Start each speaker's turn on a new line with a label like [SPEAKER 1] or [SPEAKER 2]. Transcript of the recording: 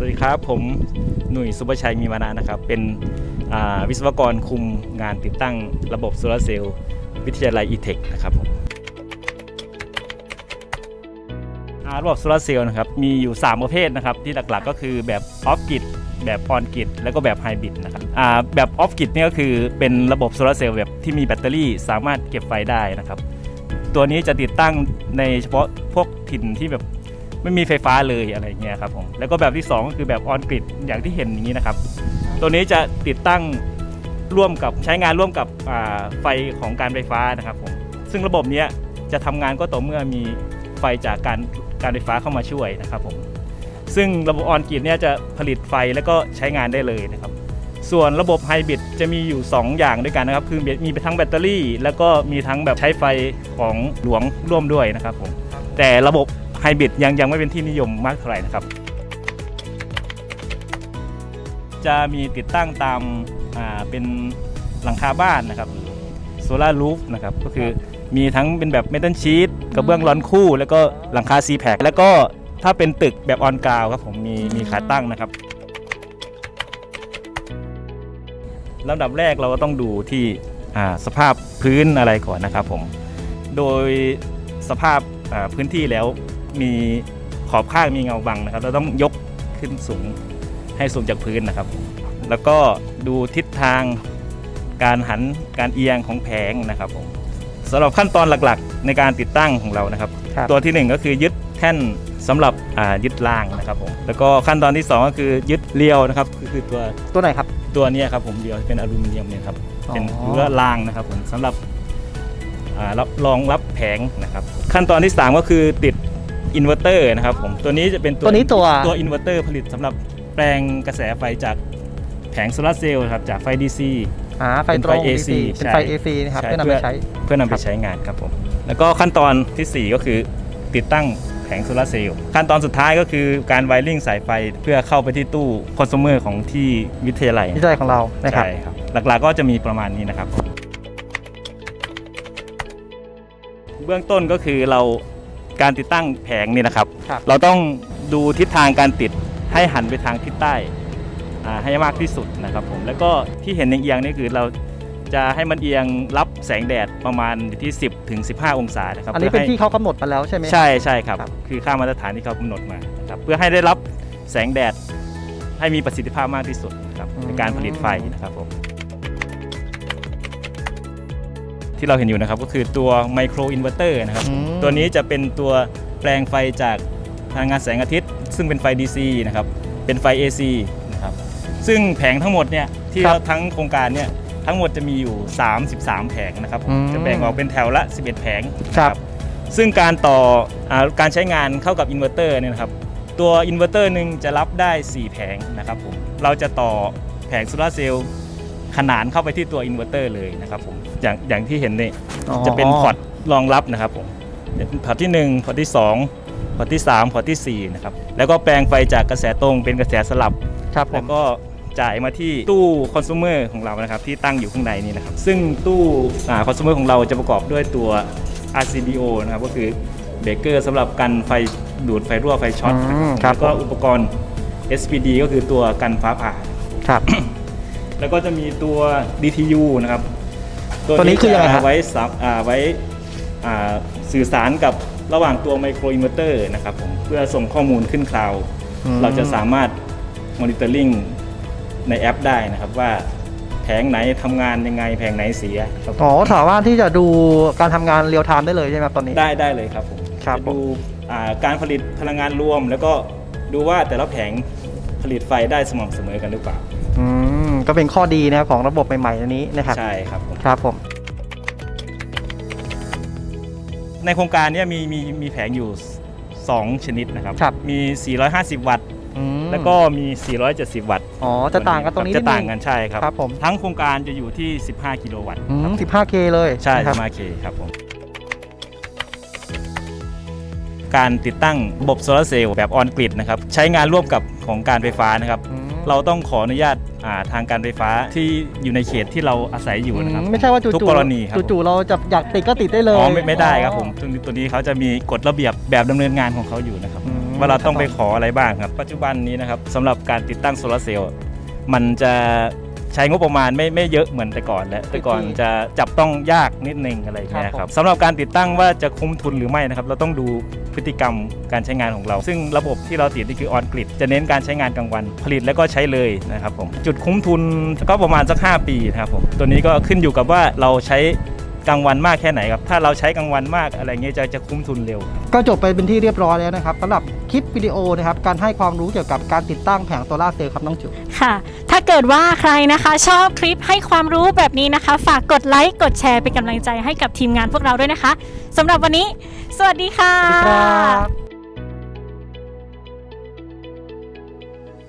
[SPEAKER 1] สวัสดีครับ ผมหนุ่ยสุภชัยมีมานะนะครับ เป็นวิศวกรคุมงานติดตั้งระบบโซลาร์เซลล์วิทยาลัยอีเทคนะครับผมระบบโซลาร์เซลล์นะครับมีอยู่ 3 ประเภทนะครับ ที่หลักๆก็คือแบบออฟกิดแบบออนกิดแล้วก็แบบไฮบริดนะครับแบบออฟกิดนี่ก็คือเป็นระบบโซลาร์เซลล์แบบที่มีแบตเตอรี่สามารถเก็บไฟได้นะครับ ตัวนี้จะติดตั้งในเฉพาะพวกถิ่นที่แบบ ไม่มีไฟฟ้าเลยอะไรเงี้ยครับผมแล้วก็แบบที่ 2 ก็คือแบบออนกริดอย่างที่เห็นอย่างนี้นะครับ ตัวนี้จะติดตั้งร่วมกับใช้งานร่วมกับไฟของการไฟฟ้านะครับผมซึ่งระบบเนี้ยจะทำงานก็ต่อเมื่อมีไฟจากการการไฟฟ้าเข้ามาช่วยนะครับผมซึ่งระบบออนกริดเนี่ยจะผลิตไฟแล้วก็ใช้งานได้เลยนะครับ ส่วนระบบไฮบริดจะมีอยู่ 2 อย่างด้วยกันนะครับ คือมีทั้งแบตเตอรี่ แล้วก็มีทั้งแบบใช้ไฟของหลวงร่วมด้วยนะครับผมแต่ระบบ ไฮบริดยังยังไม่เป็นที่นิยมมากเท่าไหร่นะครับ จะมีติดตั้งตามอ่าเป็นหลังคาบ้านนะครับโซลารูฟนะครับก็คือมีทั้งเป็นแบบเมทัลชีตกระเบื้องร้อนคู่ แล้วก็หลังคาซีแพคแล้วก็ถ้าเป็นตึกแบบออนกราวครับผมมีมีขาตั้งนะครับลำดับแรกเราก็ต้องดูที่อ่าสภาพพื้นอะไรก่อนนะครับผม โดยสภาพอ่าพื้นที่แล้ว มีขอบข้างมีเงาบังนะครับ เราต้องยกขึ้นสูงให้สูงจากพื้นนะครับ แล้วก็ดูทิศทางการหันการเอียงของแผงนะครับผมสำหรับขั้นตอนหลักๆ ในการติดตั้งของเรานะครับ
[SPEAKER 2] ครับ
[SPEAKER 1] ตัวที่หนึ่งก็คือยึดแท่นสำหรับอ่ายึดรางนะครับผมแล้วก็ขั้นตอนที่สองก็คือยึดเรียวนะครับก็คือตัว
[SPEAKER 2] ตัวไหนครับ
[SPEAKER 1] ตัวเนี้ยครับผมเดียวเป็นอลูมิเนียมเนี่ยครับ
[SPEAKER 2] อ๋อ
[SPEAKER 1] เป็นหรือว่ารางนะครับผมสำหรับอ่ารับรองรับแผงนะครับ ขั้นตอนที่ 3 ก็คือติด อินเวอร์เตอร์นะครับผมตัวนี้จะเป็น
[SPEAKER 2] ตัวนี้ตัว
[SPEAKER 1] ตัวอินเวอร์เตอร์ผลิตสำหรับแปลงกระแสไฟจากแผงโซลาร์เซลล์ครับจากไฟ DC
[SPEAKER 2] อ่าไฟ
[SPEAKER 1] เป็น
[SPEAKER 2] ต
[SPEAKER 1] ไฟ
[SPEAKER 2] รง
[SPEAKER 1] AC
[SPEAKER 2] เป็น
[SPEAKER 1] ใช่
[SPEAKER 2] ไฟ AC นะครับ
[SPEAKER 1] ใช่
[SPEAKER 2] เพื่อนำไปใช้
[SPEAKER 1] เพื่อนำไปใช้งานครับผมแล้วก็ขั้นตอนทีสี่ 4 ก็คือติดตั้งแผงโซลาร์เซลล์ขั้นตอนสุดท้ายก็คือการไวริ่งสายไฟเพื่อเข้าไปที่ตู้คอน sumer ของที่วิทยาลัย
[SPEAKER 2] วิจัยของเรานะครับ
[SPEAKER 1] ใช่ครับหลักๆก็จะมีประมาณนี้นะครับ เบื้องต้นก็คือเรา การติดตั้งแผงนี่นะครับ
[SPEAKER 2] ครับ
[SPEAKER 1] เราต้องดูทิศทางการติดให้หันไปทางทิศใต้อ่าให้มากที่สุดนะครับผมแล้วก็ที่เห็นเอียงๆนี่คือเราจะให้มันเอียงรับแสงแดดประมาณที่ 10ถึง15 องศานะครับ
[SPEAKER 2] อันนี้เป็น
[SPEAKER 1] พื่ให้
[SPEAKER 2] ที่เขากำหนดมาแล้วใช่ไหม
[SPEAKER 1] ใช่ใช่ครับ
[SPEAKER 2] ครับ
[SPEAKER 1] คือค่ามาตรฐานที่เขากำหนดมานะครับเพื่อให้ได้รับแสงแดดให้มีประสิทธิภาพมากที่สุดนะครับในการผลิตไฟนะครับผม ที่เราเห็นอยู่นะครับก็คือตัวไมโครอินเวอร์เตอร์นะครับ
[SPEAKER 2] อืม
[SPEAKER 1] ตัวนี้จะเป็นตัวแปลงไฟจากพลังงานแสงอาทิตย์ ซึ่งเป็นไฟ DC นะครับ เป็นไฟ AC นะครับ ซึ่งแผงทั้งหมดเนี่ยที่
[SPEAKER 2] ครับ
[SPEAKER 1] เราทั้งโครงการเนี่ยทั้งหมดจะมีอยู่ 33 แผงนะครับผม
[SPEAKER 2] อืม
[SPEAKER 1] จะแบ่งออกเป็นแถวละ 11 แผงนะ
[SPEAKER 2] ครับ
[SPEAKER 1] ซึ่งการต่ออาการใช้งานเข้ากับอินเวอร์เตอร์เนี่ยนะครับ ตัวอินเวอร์เตอร์หนึ่งจะรับได้ 4 แผงนะครับผม เราจะต่อแผงโซลาร์เซลล์ ขนานเข้าไปที่ตัวอินเวอร์เตอร์เลยนะครับผมอย่างอย่างที่เห็นเนี่ย
[SPEAKER 2] อ๋อ
[SPEAKER 1] จะเป็นพอร์ตรองรับนะครับผมพอร์ตที่1พอร์ตที่2พอร์ตที่3พอร์ตทีสี่4นะครับแล้วก็แปลงไฟจากกระแสตรงเป็นกระแสสลับ
[SPEAKER 2] ครับผ
[SPEAKER 1] แล้ว
[SPEAKER 2] ม
[SPEAKER 1] ก็จ่ายมาที่ตู้คอน sumer ของเรานะครับที่ตั้งอยู่ข้างในนี้นะครับ ซึ่งตู้คอน sumer ของเราจะประกอบด้วยตัว RCBO นะครับก็คือเบรกเกอร์สำหรับกันไฟดูดไฟรั่วไฟช็อต
[SPEAKER 2] อืมครับ
[SPEAKER 1] แล้วก็อุปกรณ์ SPD ก็คือตัวกันฟ้าผ่า
[SPEAKER 2] ครับ
[SPEAKER 1] แล้วก็จะมีตัว DTU นะครับ
[SPEAKER 2] ตัวนี้คือยังไงครับ
[SPEAKER 1] จะไว้สับอ่าไว้อ่าสื่อสารกับระหว่างตัวไมโครอินเวอร์เตอร์นะครับผมเพื่อส่งข้อมูลขึ้นคลาวด์
[SPEAKER 2] อืม
[SPEAKER 1] เราจะสามารถมอนิเตอร์ลิงในแอปได้นะครับว่าแผงไหนทำงานยังไงแผงไหนเสียครับผม
[SPEAKER 2] อ๋อสามารถที่จะดูการทำงานเรียลไทม์ได้เลยใช่ไหมครับตอนนี้
[SPEAKER 1] ได้ได้เลยครับผม
[SPEAKER 2] ครับ
[SPEAKER 1] จะดูอ่าการผลิตพลังงานรวม แล้วก็ดูว่าแต่ละแผงผลิตไฟได้สม่ำเสมอกันหรือเปล่า
[SPEAKER 2] อืม ก็เป็นข้อดีนะครับของระบบใหม่ๆอันนี้นะครับ
[SPEAKER 1] ใช่ครับผม
[SPEAKER 2] ครับผม
[SPEAKER 1] ในโครงการเนี้มีมีมีแผงอยู่ 2 ชนิดนะครับ
[SPEAKER 2] ครับ
[SPEAKER 1] มี 450 วัตต์
[SPEAKER 2] อืม
[SPEAKER 1] แล้วก็มี 470 วัตต์
[SPEAKER 2] อ๋อจะต่างกันตรงนี้
[SPEAKER 1] จะ
[SPEAKER 2] นิดนึ
[SPEAKER 1] ต่างกันใช่ครับ
[SPEAKER 2] ครับผม
[SPEAKER 1] ทั้งโครงการจะอยู่ที่ 15 กิโลวัตต์
[SPEAKER 2] อื
[SPEAKER 1] ครับ
[SPEAKER 2] ม 15K เลย
[SPEAKER 1] ใช่
[SPEAKER 2] นะครับ
[SPEAKER 1] มาเคครับผม การติดตั้งระบบโซลาร์เซลล์แบบออนกริดนะครับ ใช้งานร่วมกับของการไฟฟ้านะครับ
[SPEAKER 2] อืม
[SPEAKER 1] เราต้องขออนุญาตอ่าทางการไฟฟ้าที่อยู่ในเขตที่เราอาศัยอยู่นะครับ
[SPEAKER 2] อืมไม่ใช่ว่าจู่ๆ
[SPEAKER 1] ทุกกรณีครับ
[SPEAKER 2] จู่ๆเราจะอยากติดก็ติดได้เลย
[SPEAKER 1] อ๋อไม่ไม่ได้ครับผมตัวนี้ตัวนี้เขาจะมีกฎระเบียบแบบดำเนินงานของเขาอยู่นะครับ
[SPEAKER 2] อืม
[SPEAKER 1] ว่าเราต้องไปขออะไรบ้างครับ ปัจจุบันนี้นะครับสำหรับการติดตั้งโซลาร์เซลล์มันจะใช้งบประมาณไม่ไม่เยอะเหมือนแต่ก่อนแล้วแต่ก่อนจะจับต้องยากนิดนึงอะไรอย่างเงี้ยครับสำหรับการติดตั้งว่าจะคุ้มทุนหรือไม่นะครับ เราต้องดู พฤติกรรมการใช้งานของเรา ซึ่งระบบที่เราติดนี่คือออนกริดจะเน้นการใช้งานกลางวัน ผลิตแล้วก็ใช้เลยนะครับผมจุดคุ้มทุนก็ประมาณสัก 5 ปีนะครับผมตัวนี้ก็ขึ้นอยู่กับว่าเราใช้ กลางวันมากแค่ไหนครับ ถ้าเราใช้กลางวันมากอะไรเงี้ยจะจะคุ้มทุนเร็ว
[SPEAKER 2] ก็จบไปเป็นที่เรียบร้อยแล้วนะครับสำหรับคลิปวิดีโอนะครับการให้ความรู้เกี่ยวกับการติดตั้งแผงโซลาร์เซลล์ครับน้องจุ
[SPEAKER 3] ค่ะ ถ้าเกิดว่าใครนะคะชอบคลิปให้ความรู้แบบนี้นะคะ ฝากกดไลค์ กดแชร์เป็นกำลังใจให้กับทีมงานพวกเราด้วยนะคะสำหรับวันนี้ สวัสดีค่ะ
[SPEAKER 2] สวัสดีครับ